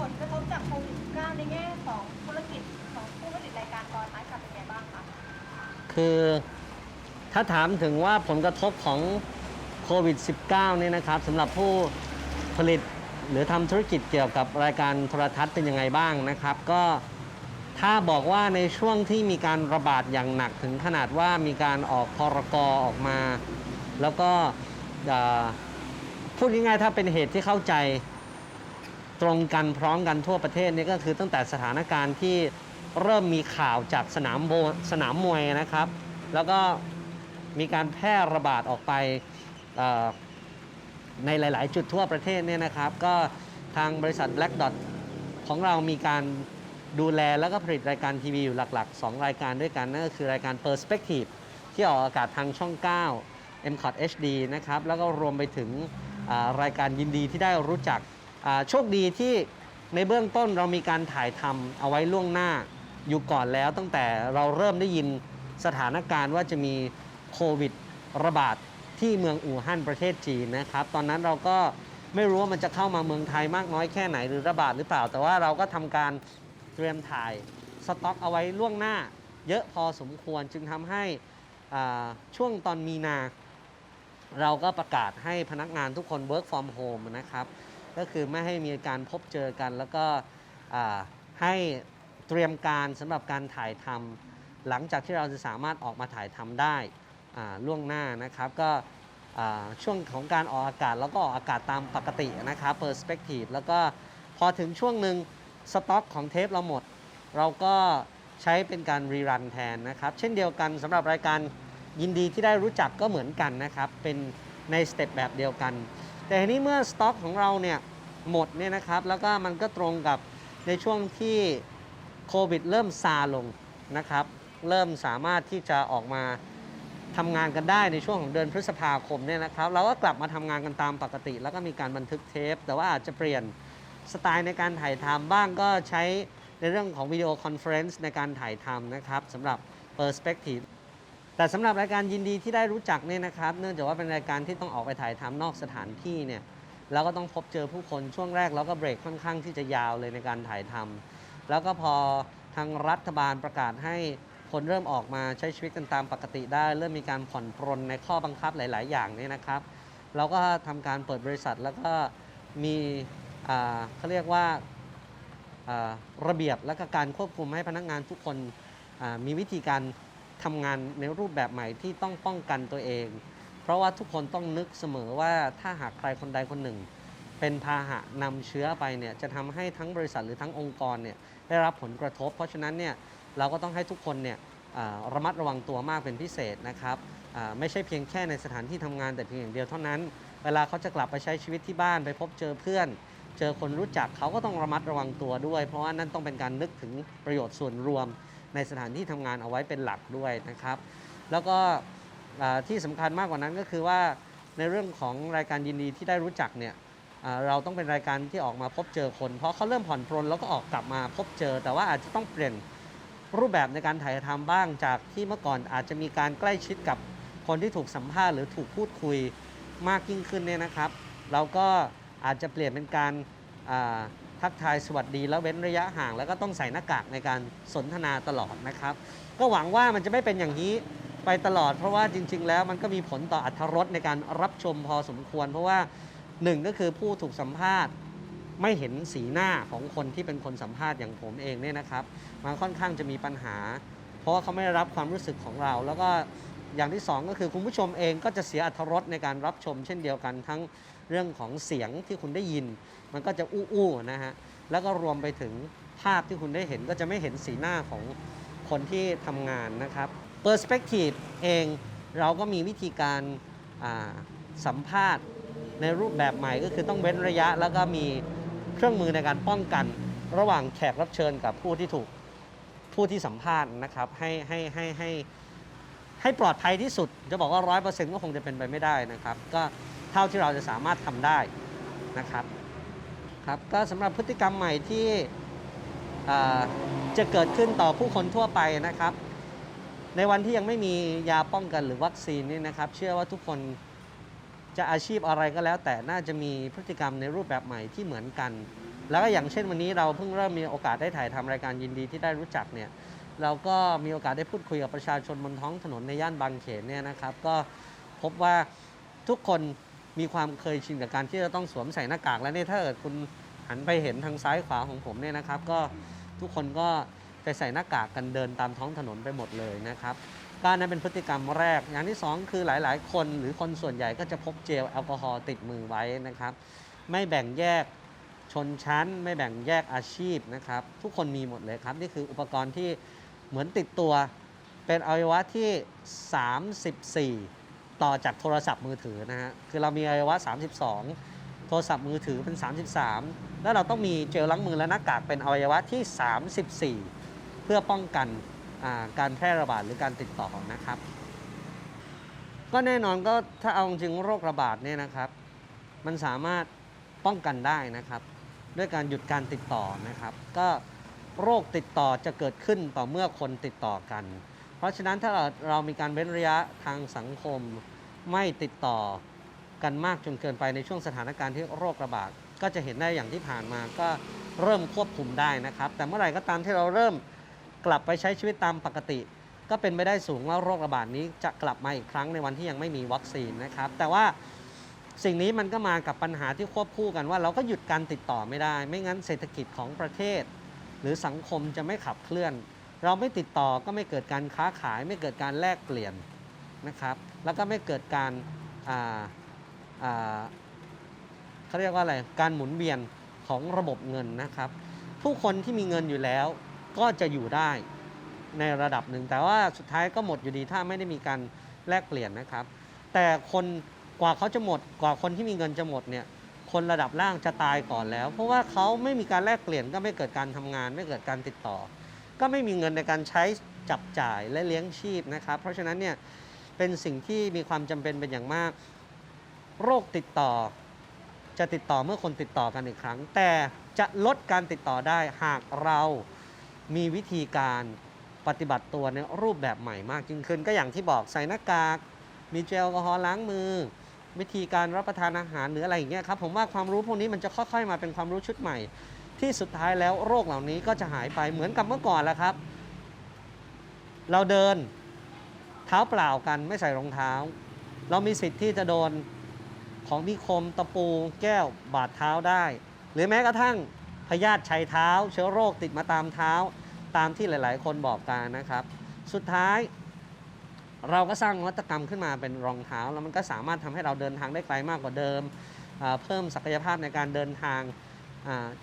ผลกระทบจากโควิด -19 ในแง่ของธุรกิจของผู้ผลิตรายการกรไม้ค่ะเป็นไงบ้างคะคือถ้าถามถึงว่าผลกระทบของโควิด -19 เนี่ยนะครับสำหรับผู้ผลิตหรือทำธุรกิจเกี่ยวกับรายการโทรทัศน์เป็นยังไงบ้างนะครับ ก็ถ้าบอกว่าในช่วงที่มีการระบาดอย่างหนักถึงขนาดว่ามีการออกพรกออกมา แล้วก็พูดง่ายๆถ้าเป็นเหตุที่เข้าใจ ตรงกันพร้อมกันทั่วประเทศนี่ก็คือตั้งแต่สถานการณ์ที่เริ่มมีข่าวจากสนามโบสนามมวยนะครับ แล้วก็มีการแพร่ระบาดออกไปในหลาย ๆ จุดทั่วประเทศเนี่ยนะครับ ก็ทางบริษัท Black Dot ของเรามีการดูแลแล้วก็ผลิตรายการทีวีอยู่หลัก ๆ 2 รายการด้วยกัน นั่นก็คือรายการ Perspective ที่ออกอากาศทางช่อง 9 m c o t HD นะครับ แล้วก็รวมไปถึงรายการยินดีที่ได้รู้จัก โชคดีที่ในเบื้องต้นเรามีการถ่ายทำเอาไว้ล่วงหน้าอยู่ก่อนแล้ว ตั้งแต่เราเริ่มได้ยินสถานการณ์ว่าจะมีโควิดระบาดที่เมืองอู่ฮั่นประเทศจีนนะครับ ตอนนั้นเราก็ไม่รู้ว่ามันจะเข้ามาเมืองไทยมากน้อยแค่ไหนหรือระบาดหรือเปล่า แต่ว่าเราก็ทำการเตรียมถ่ายสต็อกเอาไว้ล่วงหน้า เยอะพอสมควรจึงทำให้ช่วงตอนมีนา เราก็ประกาศให้พนักงานทุกคน work from home นะครับ ก็คือไม่ให้มีการพบเจอกัน แล้วก็ให้เตรียมการสำหรับการถ่ายทำหลังจากที่เราจะสามารถออกมาถ่ายทำได้ล่วงหน้านะครับ ก็ช่วงของการออกอากาศแล้วก็ออกอากาศตามปกตินะครับ perspective แล้วก็พอถึงช่วงหนึ่งสต็อกของเทปเราหมด เราก็ใช้เป็นการรีรันแทนนะครับ เช่นเดียวกันสำหรับรายการยินดีที่ได้รู้จักก็เหมือนกันนะครับ เป็นในสเต็ปแบบเดียวกัน แต่ทีนี้เมื่อสต็อกของเราเนี่ยหมดเนี่ยนะครับ แล้วก็มันก็ตรงกับในช่วงที่โควิดเริ่มซาลงนะครับ เริ่มสามารถที่จะออกมาทำงานกันได้ในช่วงของเดือนพฤษภาคมเนี่ยนะครับเราก็กลับมาทำงานกันตามปกติ แล้วก็มีการบันทึกเทป แต่ว่าอาจจะเปลี่ยนสไตล์ในการถ่ายทำบ้างก็ใช้ในเรื่องของวิดีโอคอนเฟรนซ์ในการถ่ายทำนะครับสำหรับ Perspective แต่สำหรับรายการยินดีที่ได้รู้จักเนี่ยนะครับ เนื่องจากว่าเป็นรายการที่ต้องออกไปถ่ายทำนอกสถานที่เนี่ยเราก็ต้องพบเจอผู้คนช่วงแรกเราก็เบรกค่อนข้างที่จะยาวเลยในการถ่ายทำแล้วก็พอทางรัฐบาลประกาศให้คนเริ่มออกมาใช้ชีวิตกันตามปกติได้ เริ่มมีการผ่อนปรนในข้อบังคับหลาย ๆ อย่างเนี่ยนะครับ เราก็ทำการเปิดบริษัทแล้วก็มีเขาเรียกว่าระเบียบและก็การควบคุมให้พนักงานทุกคนมีวิธีการ ทำงานในรูปแบบใหม่ที่ต้องป้องกันตัวเอง เพราะว่าทุกคนต้องนึกเสมอว่าถ้าหากใครคนใดคนหนึ่ง เป็นพาหะนำเชื้อไปเนี่ยจะทำให้ทั้งบริษัทหรือทั้งองค์กรเนี่ยได้รับผลกระทบ เพราะฉะนั้นเนี่ยเราก็ต้องให้ทุกคนเนี่ยระมัดระวังตัวมากเป็นพิเศษนะครับไม่ใช่เพียงแค่ในสถานที่ทำงานแต่เพียงอย่างเดียวเท่านั้น เวลาเขาจะกลับไปใช้ชีวิตที่บ้านไปพบเจอเพื่อน เจอคนรู้จักเขาก็ต้องระมัดระวังตัวด้วย เพราะว่านั่นต้องเป็นการนึกถึงประโยชน์ส่วนรวม ในสถานที่ทำงานเอาไว้เป็นหลักด้วยนะครับ แล้วก็ที่สำคัญมากกว่านั้นก็คือว่าในเรื่องของรายการยินดีที่ได้รู้จักเนี่ยเราต้องเป็นรายการที่ออกมาพบเจอคน เพราะเขาเริ่มผ่อนปรนแล้วก็ออกกลับมาพบเจอ แต่ว่าอาจจะต้องเปลี่ยนรูปแบบในการถ่ายทำบ้างจากที่เมื่อก่อนอาจจะมีการใกล้ชิดกับคนที่ถูกสัมภาษณ์หรือถูกพูดคุยมากยิ่งขึ้นเนี่ยนะครับ เราก็อาจจะเปลี่ยนเป็นการ ทักทายสวัสดีแล้วเว้นระยะห่าง แล้วก็ต้องใส่หน้ากากในการสนทนาตลอดนะครับ ก็หวังว่ามันจะไม่เป็นอย่างนี้ไปตลอด เพราะว่าจริง ๆ แล้วมันก็มีผลต่ออัธรสในการรับชมพอสมควร เพราะว่าหนึ่งก็คือผู้ถูกสัมภาษณ์ไม่เห็นสีหน้าของคนที่เป็นคนสัมภาษณ์อย่างผมเองเนี่ยนะครับ มันค่อนข้างจะมีปัญหา เพราะว่าเขาไม่ได้รับความรู้สึกของเรา แล้วก็ อย่างที่สองก็คือคุณผู้ชมเองก็จะเสียอัธรสในการรับชมเช่นเดียวกันทั้งเรื่องของเสียงที่คุณได้ยิน มันก็จะอู้ๆนะฮะแล้วก็รวมไปถึงภาพที่คุณได้เห็นก็จะไม่เห็นสีหน้าของคนที่ทำงานนะครับ Perspective เองเราก็มีวิธีการาสัมภาษณ์ในรูปแบบใหม่ก็คือต้องเว้นระยะ แล้วก็มีเครื่องมือในการป้องกัน ระหว่างแขกรับเชิญกับผู้ที่ถูกผู้ที่สัมภาษณ์นะครับให้ให้ให้ให้ ให้ปลอดภัยที่สุด จะบอกว่าร้อยเปอร์เซ็นต์ก็คงจะเป็นไปไม่ได้นะครับ ก็เท่าที่เราจะสามารถทำได้นะครับครับก็สำหรับพฤติกรรมใหม่ที่จะเกิดขึ้นต่อผู้คนทั่วไปนะครับ ในวันที่ยังไม่มียาป้องกันหรือวัคซีนนี่นะครับ เชื่อว่าทุกคนจะอาชีพอะไรก็แล้ว แต่น่าจะมีพฤติกรรมในรูปแบบใหม่ที่เหมือนกัน แล้วก็อย่างเช่นวันนี้เราเพิ่งเริ่มมีโอกาสได้ถ่ายทำรายการยินดีที่ได้รู้จักเนี่ย เราก็มีโอกาสได้พูดคุยกับประชาชนบนท้องถนนในย่านบางเขนเนี่ยนะครับ ก็พบว่าทุกคนมีความเคยชินกับการที่จะต้องสวมใส่หน้ากากแล้วเนี่ยถ้าเกิดคุณหันไปเห็นทางซ้ายขวาของผมเนี่ยนะครับ ก็ทุกคนก็จะใส่หน้ากากกันเดินตามท้องถนนไปหมดเลยนะครับก็นั่นเป็นพฤติกรรมแรก อย่างที่สองคือหลายๆ คนหรือคนส่วนใหญ่ก็จะพกเจลแอลกอฮอล์ติดมือไว้นะครับ ไม่แบ่งแยกชนชั้น ไม่แบ่งแยกอาชีพนะครับ ทุกคนมีหมดเลยครับ นี่คืออุปกรณ์ที่ เหมือนติดตัว เป็นอวัยวะที่ 34 ต่อจากโทรศัพท์มือถือนะฮะ คือเรามีอวัยวะ 32 โทรศัพท์มือถือเป็น 33 แล้วเราต้องมีเจลล้างมือและหน้ากากเป็นอวัยวะที่ 34 เพื่อป้องกันการแพร่ระบาดหรือการติดต่อนะครับ ก็แน่นอนก็ถ้าเอาจริงโรคระบาดเนี่ยนะครับ มันสามารถป้องกันได้นะครับ ด้วยการหยุดการติดต่อนะครับ ก็ โรคติดต่อจะเกิดขึ้นต่อเมื่อคนติดต่อกัน เพราะฉะนั้นถ้าเราเรามีการเว้นระยะทางสังคมไม่ติดต่อกันมากจนเกินไปในช่วงสถานการณ์ที่โรคระบาดก็จะเห็นได้อย่างที่ผ่านมาก็เริ่มควบคุมได้นะครับ แต่เมื่อไหร่ก็ตามที่เราเริ่มกลับไปใช้ชีวิตตามปกติ ก็เป็นไปได้สูงว่าโรคระบาดนี้จะกลับมาอีกครั้งในวันที่ยังไม่มีวัคซีนนะครับ แต่ว่าสิ่งนี้มันก็มากับปัญหาที่ควบคู่กันว่าเราก็หยุดการติดต่อไม่ได้ ไม่งั้นเศรษฐกิจของประเทศ หรือสังคมจะไม่ขับเคลื่อน เราไม่ติดต่อก็ไม่เกิดการค้าขาย ไม่เกิดการแลกเปลี่ยนนะครับแล้วก็ไม่เกิดการเขาเรียกว่าอะไรการหมุนเวียนของระบบเงินนะครับ ผู้คนที่มีเงินอยู่แล้วก็จะอยู่ได้ในระดับหนึ่ง แต่ว่าสุดท้ายก็หมดอยู่ดีถ้าไม่ได้มีการแลกเปลี่ยนนะครับ แต่คนกว่าเขาจะหมด กว่าคนที่มีเงินจะหมดเนี่ย คนระดับล่างจะตายก่อนแล้ว เพราะว่าเขาไม่มีการแลกเปลี่ยนก็ไม่เกิดการทำงาน ไม่เกิดการติดต่อ ก็ไม่มีเงินในการใช้จับจ่ายและเลี้ยงชีพนะครับ เพราะฉะนั้นเนี่ยเป็นสิ่งที่มีความจำเป็นเป็นอย่างมาก โรคติดต่อ จะติดต่อเมื่อคนติดต่อกันอีกครั้ง แต่จะลดการติดต่อได้หากเรามีวิธีการปฏิบัติตัวในรูปแบบใหม่มากยิ่งขึ้น ก็อย่างที่บอกใส่หน้ากาก มีเจลแอลกอฮอล์ล้างมือ วิธีการรับประทานอาหารหรืออะไรอย่างเงี้ยครับผมว่าความรู้พวกนี้มันจะค่อยๆ มาเป็นความรู้ชุดใหม่ ที่สุดท้ายแล้วโรคเหล่านี้ก็จะหายไปเหมือนกับเมื่อก่อนแหละครับ เราเดินเท้าเปล่ากันไม่ใส่รองเท้า เรามีสิทธิ์ที่จะโดนของมีคมตะปูแก้วบาดเท้าได้ หรือแม้กระทั่งพยาธิชัยเท้า เชื้อโรคติดมาตามเท้า ตามที่หลาย ๆ คนบอกกันนะครับ สุดท้าย เราก็สร้างนวัตกรรมขึ้นมาเป็นรองเท้า แล้วมันก็สามารถทำให้เราเดินทางได้ไกลมากกว่าเดิม เพิ่มศักยภาพในการเดินทาง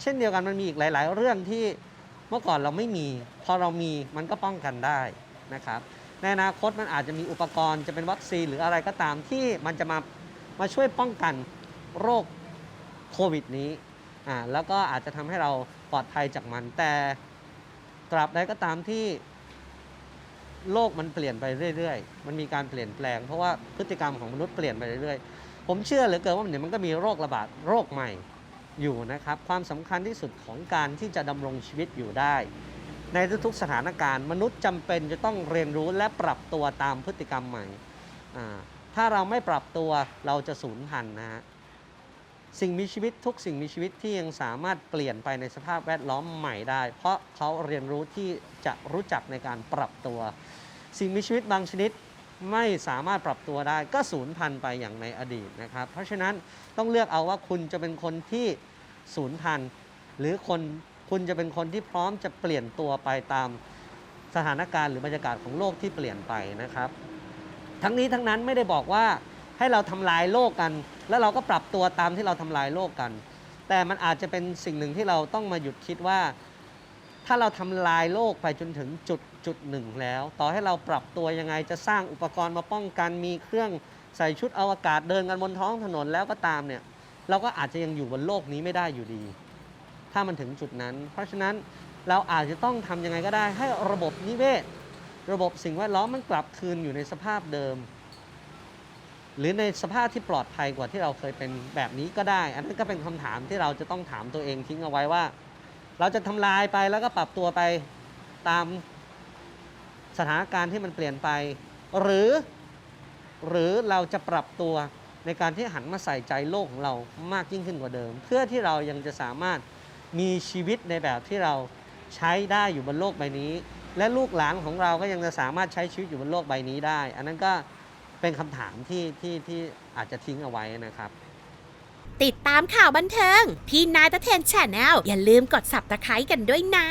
เช่นเดียวกันมันมีอีกหลาย ๆ เรื่องที่เมื่อก่อนเราไม่มี พอเรามีมันก็ป้องกันได้นะครับในอนาคตมันอาจจะมีอุปกรณ์จะเป็นวัคซีนหรืออะไรก็ตามที่มันจะมามาช่วยป้องกันโรคโควิดนี้แล้วก็อาจจะทำให้เราปลอดภัยจากมันแต่ตราบใดก็ตามที่ โลกมันเปลี่ยนไปเรื่อยๆ มันมีการเปลี่ยนแปลง เพราะว่าพฤติกรรมของมนุษย์เปลี่ยนไปเรื่อยๆ ผมเชื่อเหลือเกินว่าเดี๋ยวมันก็มีโรคระบาดโรคใหม่อยู่นะครับ ความสำคัญที่สุดของการที่จะดำรงชีวิตอยู่ได้ ในทุกๆสถานการณ์ มนุษย์จำเป็นจะต้องเรียนรู้และปรับตัวตามพฤติกรรมใหม่ ถ้าเราไม่ปรับตัวเราจะสูญพันธุ์นะฮะ สิ่งมีชีวิตทุกสิ่งมีชีวิตที่ยังสามารถเปลี่ยนไปในสภาพแวดล้อมใหม่ได้ เพราะเขาเรียนรู้ที่จะรู้จักในการปรับตัว สิ่งมีชีวิตบางชนิดไม่สามารถปรับตัวได้ก็สูญพันธุ์ไปอย่างในอดีตนะครับ เพราะฉะนั้นต้องเลือกเอาว่าคุณจะเป็นคนที่สูญพันธุ์ หรือคนคุณจะเป็นคนที่พร้อมจะเปลี่ยนตัวไปตามสถานการณ์หรือบรรยากาศของโลกที่เปลี่ยนไปนะครับ ทั้งนี้ทั้งนั้นไม่ได้บอกว่าให้เราทำลายโลกกัน แล้วเราก็ปรับตัวตามที่เราทำลายโลกกัน แต่มันอาจจะเป็นสิ่งหนึ่งที่เราต้องมาหยุดคิดว่า ถ้าเราทำลายโลกไปจนถึงจุดจุดหนึ่งแล้ว ต่อให้เราปรับตัวยังไงจะสร้างอุปกรณ์มาป้องกันมีเครื่องใส่ชุดอวกาศเดินกันบนท้องถนนแล้วก็ตามเนี่ยเราก็อาจจะยังอยู่บนโลกนี้ไม่ได้อยู่ดี ถ้ามันถึงจุดนั้น เพราะฉะนั้นเราอาจจะต้องทำยังไงก็ได้ ให้ระบบนิเวศ ระบบสิ่งแวดล้อมมันกลับคืนอยู่ในสภาพเดิม หรือในสภาพที่ปลอดภัยกว่าที่เราเคยเป็นแบบนี้ก็ได้ อันนั้นก็เป็นคำถามที่เราจะต้องถามตัวเองทิ้งเอาไว้ว่า เราจะทำลายไปแล้วก็ปรับตัวไปตามสถานการณ์ที่มันเปลี่ยนไป หรือ หรือเราจะปรับตัวในการที่หันมาใส่ใจโลกของเรามากยิ่งขึ้นกว่าเดิม เพื่อที่เรายังจะสามารถมีชีวิตในแบบที่เราใช้ได้อยู่บนโลกใบนี้ และลูกหลานของเราก็ยังจะสามารถใช้ชีวิตอยู่บนโลกใบนี้ได้ อันนั้นก็ เป็นคำถามที่ที่ที่อาจจะทิ้งเอาไว้นะครับ ติดตามข่าวบันเทิงที่นายตะเทนแชนแนลอย่าลืมกด subscribe กันด้วยนะ